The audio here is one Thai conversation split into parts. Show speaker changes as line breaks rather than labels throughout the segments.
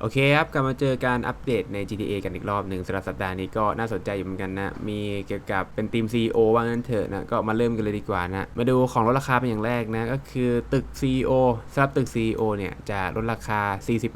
โอเคครับ กลับมาเจอการอัปเดตใน GTA กันอีกรอบหนึ่งสำหรับสัปดาห์นี้ก็น่าสนใจอยู่เหมือนกันนะ มีเกี่ยวกับเป็นทีม CEO ว่างั้นเถอะนะ ก็มาเริ่มกันเลยดีกว่านะ มาดูของลดราคาเป็นอย่างแรกนะ ก็คือตึก CEO สำหรับตึก CEO เนี่ย จะลดราคา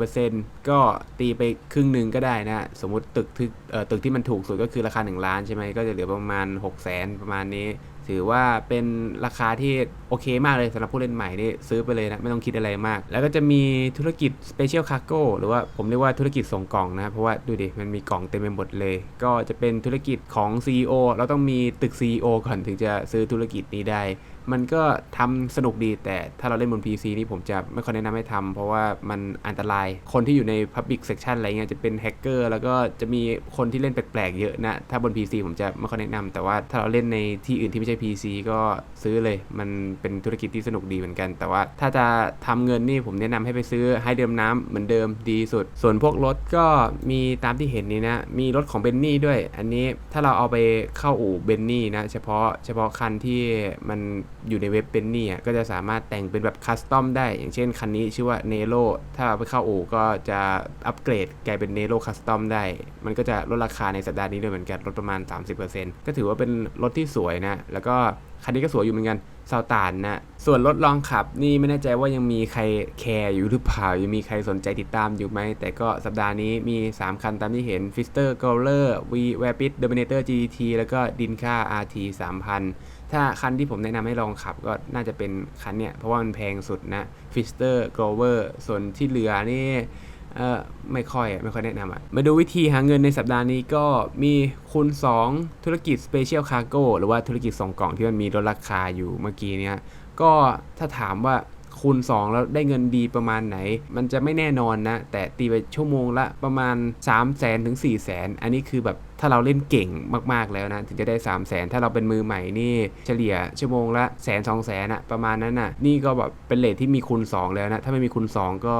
40%ก็ตีไปครึ่งหนึ่งก็ได้นะ สมมติตึกทึกเอ่ตึกที่มันถูกสุดก็คือราคา 1 ล้านใช่ไหมก็จะเหลือประมาณ 6 0 0 0 0 0 ประมาณนี้ ถือว่าเป็นราคาที่โอเคมากเลยสำหรับผู้เล่นใหม่นี่ซื้อไปเลยนะ ไม่ต้องคิดอะไรมาก แล้วก็จะมีธุรกิจ Special Cargo หรือว่าผมเรียกว่าธุรกิจส่งกล่องนะ เพราะว่าดูดิ มันมีกล่องเต็มไปหมดเลย ก็จะเป็นธุรกิจของ CEO เราต้องมีตึก CEO ก่อนถึงจะซื้อธุรกิจนี้ได้ มันก็ทำสนุกดีแต่ถ้าเราเล่นบน PC นี่ผมจะไม่ค่อยแนะนำให้ทำเพราะว่ามันอันตรายคนที่อยู่ใน Public Section อะไรเงี้ยจะเป็นแฮกเกอร์แล้วก็จะมีคนที่เล่นแปลกๆเยอะนะ ถ้าบน PC ผมจะไม่ค่อยแนะนำแต่ว่าถ้าเราเล่นในที่อื่นที่ไม่ใช่ PC ก็ซื้อเลย มันเป็นธุรกิจที่สนุกดีเหมือนกัน แต่ว่าถ้าจะทำเงินนี่ผมแนะนำให้ไปซื้อให้เดิมน้ำเหมือนเดิมดีสุด ส่วนพวกรถก็มีตามที่เห็นนี้นะมีรถของเบนนี่ด้วย อันนี้ถ้าเราเอาไปเข้าอู่เบนนี่นะเฉพาะเฉพาะคันที่มัน อยู่ในเว็บเบนนี่ก็จะสามารถแต่งเป็นแบบคัสตอมได้ อย่างเช่นคันนี้ชื่อว่าเนโรถ้าไปเข้าอู่ก็จะอัปเกรดกลายเป็นเนโรคัสตอมได้ มันก็จะลดราคาในสัปดาห์นี้ด้วยเหมือนกันลดประมาณ 30%ก็ถือว่าเป็นรถที่สวยนะ แล้วก็คันนี้ก็สวยอยู่เหมือนกันซาตานนะ ส่วนรถลองขับนี่ไม่แน่ใจว่ายังมีใครแคร์อยู่หรือเปล่า ยังมีใครสนใจติดตามอยู่ไหม แต่ก็สัปดาห์นี้มี 3 คันตามที่เห็น f i s t e r g o l e r V Rapid Dominator GT แล้วก็ Dinka RT 3000 ถ้าคันที่ผมแนะนำให้ลองขับก็น่าจะเป็นคันเนี้ยเพราะว่ามันแพงสุดนะฟิสเตอร์โกลเวอร์ส่วนที่เหลือนี่เออไม่ค่อยไม่ค่อยแนะนำอะมาดูวิธีหาเงินในสัปดาห์นี้ก็มีคูณ 2 ธุรกิจ Special Cargo หรือว่าธุรกิจส่งกล่องที่มันมีลดราคาอยู่เมื่อกี้เนี้ยก็ถ้าถามว่า คูณ 2 แล้วได้เงินดีประมาณไหน มันจะไม่แน่นอนนะ แต่ตีไปชั่วโมงละประมาณ 3 0 0 0 0 0ถึง 4 0 0 0 0 0อันนี้คือแบบถ้าเราเล่นเก่งมากๆแล้วนะ ถึงจะได้ 3 0 0 0 0 0ถ้าเราเป็นมือใหม่นี่เฉลี่ยชั่วโมงละแสนสองแสนอะประมาณนั้นอะนี่ก็แบบเป็นเลทที่มีคูณ 2 แล้วนะ ถ้าไม่มีคูณ 2 ก็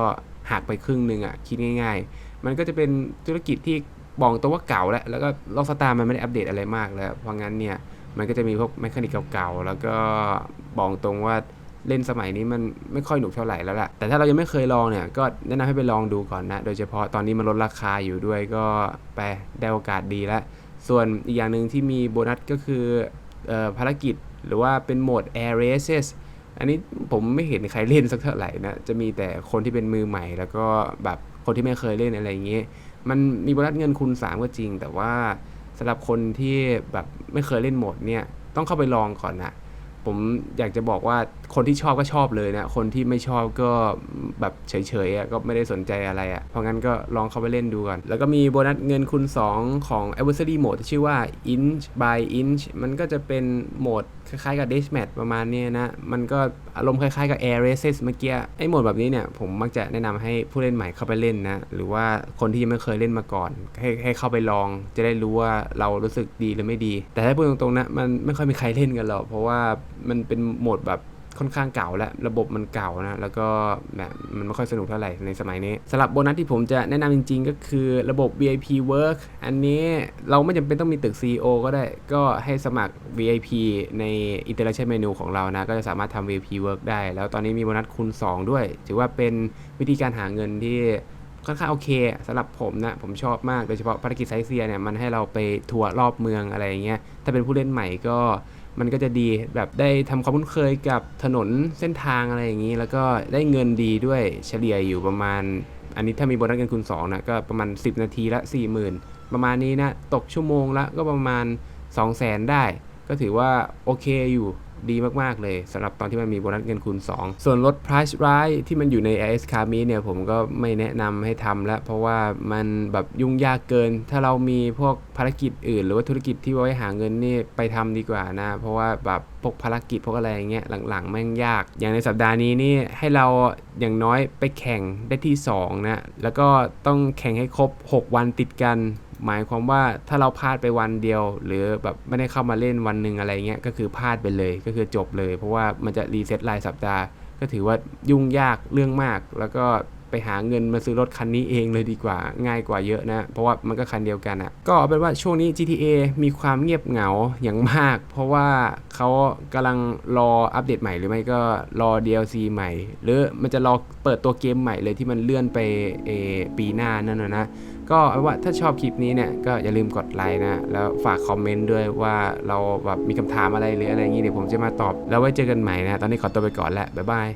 หักไปครึ่งหนึ่งอะคิดง่าย ๆ มันก็จะเป็นธุรกิจที่บอกตัวว่าเก่าแล้วแล้วก็ล็อกสตาร์มันไม่ได้อัปเดตอะไรมากแล้วเพราะงั้นเนี่ยมันก็จะมีพวกแมคานิกเก่าๆ แล้วก็บอกตรงว่า เล่นสมัยนี้มันไม่ค่อยหนุกเท่าไหร่แล้วล่ะ แต่ถ้าเรายังไม่เคยลองเนี่ย ก็แนะนำให้ไปลองดูก่อนนะ โดยเฉพาะตอนนี้มันลดราคาอยู่ด้วยก็ไปได้โอกาสดีแล้ว ส่วนอีกอย่างหนึ่งที่มีโบนัสก็คือออภารกิจหรือว่าเป็นโหมด Air Races อันนี้ผมไม่เห็นใครเล่นสักเท่าไหร่นะ จะมีแต่คนที่เป็นมือใหม่ แล้วก็แบบคนที่ไม่เคยเล่นอะไรอย่างเงี้ยมันมีโบนัสเงินคูณ3ก็จริง แต่ว่าสำหรับคนที่แบบไม่เคยเล่นโหมดเนี่ยต้องเข้าไปลองก่อนนะ ผมอยากจะบอกว่าคนที่ชอบก็ชอบเลยนะ คนที่ไม่ชอบก็แบบเฉยๆก็ไม่ได้สนใจอะไรอะ เพราะงั้นก็ลองเข้าไปเล่นดูก่อนแล้วก็มีโบนัสเงินคูณ2 ของ Adversary Mode ที่ชื่อว่า Inch by Inch มันก็จะเป็นโหมดคล้ายๆกับ Deathmatch ประมาณนี้นะ มันก็อารมณ์คล้ายๆกับ Air Races เมื่อกี้ ไอ้โหมดแบบนี้เนี่ย ผมมักจะแนะนำให้ผู้เล่นใหม่เข้าไปเล่นนะ หรือว่าคนที่ยังไม่เคยเล่นมาก่อน ให้ให้เข้าไปลอง จะได้รู้ว่าเรารู้สึกดีหรือไม่ดี แต่ถ้าพูดตรงๆนะ มันไม่ค่อยมีใครเล่นกันหรอก เพราะว่า มันเป็นโหมดแบบค่อนข้างเก่าแล้วระบบมันเก่านะ แล้วก็แบบมันไม่ค่อยสนุกเท่าไหร่ในสมัยนี้สำหรับโบนัสที่ผมจะแนะนำจริง ๆ ก็คือระบบ VIP Work อันนี้เราไม่จำเป็นต้องมีตึก CEO ก็ได้ก็ให้สมัคร VIP ใน Interaction Menu ของเรานะ ก็จะสามารถทำ VIP Work ได้ แล้วตอนนี้มีโบนัสคูณ 2 ด้วย ถือว่าเป็นวิธีการหาเงินที่ค่อนข้างโอเคสำหรับผมนะ ผมชอบมากโดยเฉพาะภารกิจไซเซียเนี่ยมันให้เราไปทัวร์รอบเมืองอะไรอย่างเงี้ยถ้าเป็นผู้เล่นใหม่ก็ มันก็จะดีแบบได้ทำความคุ้นเคยกับถนนเส้นทางอะไรอย่างนี้ แล้วก็ได้เงินดีด้วยเฉลี่ยอยู่ประมาณ อันนี้ถ้ามีโบนัสเงินคูณ2นะก็ประมาณ 10 นาทีละ 40,000 ประมาณนี้นะ ตกชั่วโมงละก็ประมาณ 200,000 ได้ ก็ถือว่าโอเคอยู่ ดีมากๆเลยสำหรับตอนที่มันมีโบนัสเงินคูณ 2 ส่วนลด price rise ที่มันอยู่ใน AS c a r m e เนี่ยผมก็ไม่แนะนำให้ทำแล้ว เพราะว่ามันแบบยุ่งยากเกิน ถ้าเรามีพวกภารกิจอื่น หรือว่าธุรกิจที่ไว้หาเงินนี่ไปทำดีกว่านะ เพราะว่าแบบพวกภารกิจพวกอะไรอย่างเงี้ยหลังๆแม่งยาก อย่างในสัปดาห์นี้นี่ให้เราอย่างน้อยไปแข่งได้ที่2นะแล้วก็ต้องแข่งให้ครบ 6 วันติดกัน หมายความว่าถ้าเราพลาดไปวันเดียว หรือแบบไม่ได้เข้ามาเล่นวันหนึ่งอะไรเงี้ยก็คือพลาดไปเลยก็คือจบเลย เพราะว่ามันจะรีเซ็ตรายสัปดาห์ก็ถือว่ายุ่งยากเรื่องมาก แล้วก็ไปหาเงินมาซื้อรถคันนี้เองเลยดีกว่าง่ายกว่าเยอะนะ เพราะว่ามันก็คันเดียวกันอะก็เอาเป็นว่าช่วงนี้ GTA มีความเงียบเหงาอย่างมาก เพราะว่าเขากำลังรออัปเดตใหม่หรือไม่ก็รอ DLC ใหม่ หรือมันจะรอเปิดตัวเกมใหม่เลยที่มันเลื่อนไปเอปีหน้านั่นนะนะ ก็เอาว่าถ้าชอบคลิปนี้เนี่ยก็อย่าลืมกดไลค์นะ แล้วฝากคอมเมนต์ด้วยว่าเราแบบมีคำถามอะไรหรืออะไรอย่างงี้เดี๋ยวผมจะมาตอบ แล้วไว้เจอกันใหม่นะ ตอนนี้ขอตัวไปก่อนแล้วบ๊ายบาย